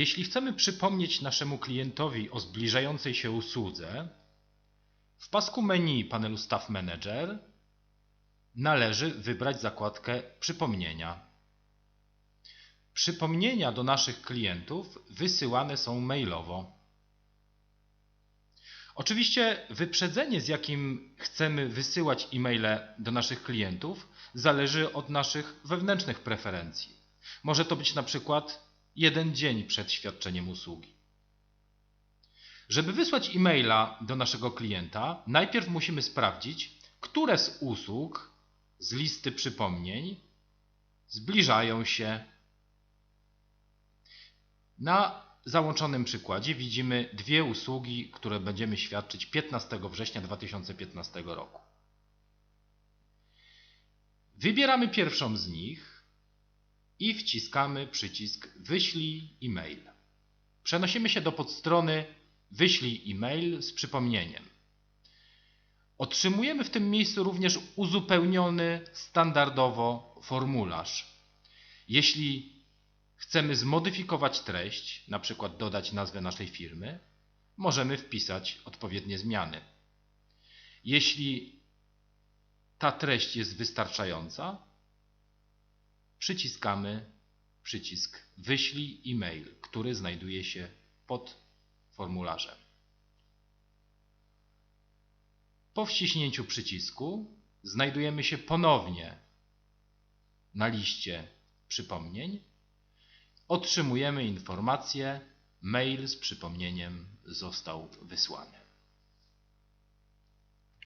Jeśli chcemy przypomnieć naszemu klientowi o zbliżającej się usłudze, w pasku menu panelu Staff Manager należy wybrać zakładkę Przypomnienia. Przypomnienia do naszych klientów wysyłane są mailowo. Oczywiście wyprzedzenie, z jakim chcemy wysyłać e-maile do naszych klientów, zależy od naszych wewnętrznych preferencji. Może to być na przykład jeden dzień przed świadczeniem usługi. Żeby wysłać e-maila do naszego klienta, najpierw musimy sprawdzić, które z usług z listy przypomnień zbliżają się. Na załączonym przykładzie widzimy dwie usługi, które będziemy świadczyć 15 września 2015 roku. Wybieramy pierwszą z nich i wciskamy przycisk Wyślij e-mail. Przenosimy się do podstrony Wyślij e-mail z przypomnieniem. Otrzymujemy w tym miejscu również uzupełniony standardowo formularz. Jeśli chcemy zmodyfikować treść, na przykład dodać nazwę naszej firmy, możemy wpisać odpowiednie zmiany. Jeśli ta treść jest wystarczająca, przyciskamy przycisk Wyślij e-mail, który znajduje się pod formularzem. Po wciśnięciu przycisku znajdujemy się ponownie na liście przypomnień. Otrzymujemy informację: mail z przypomnieniem został wysłany.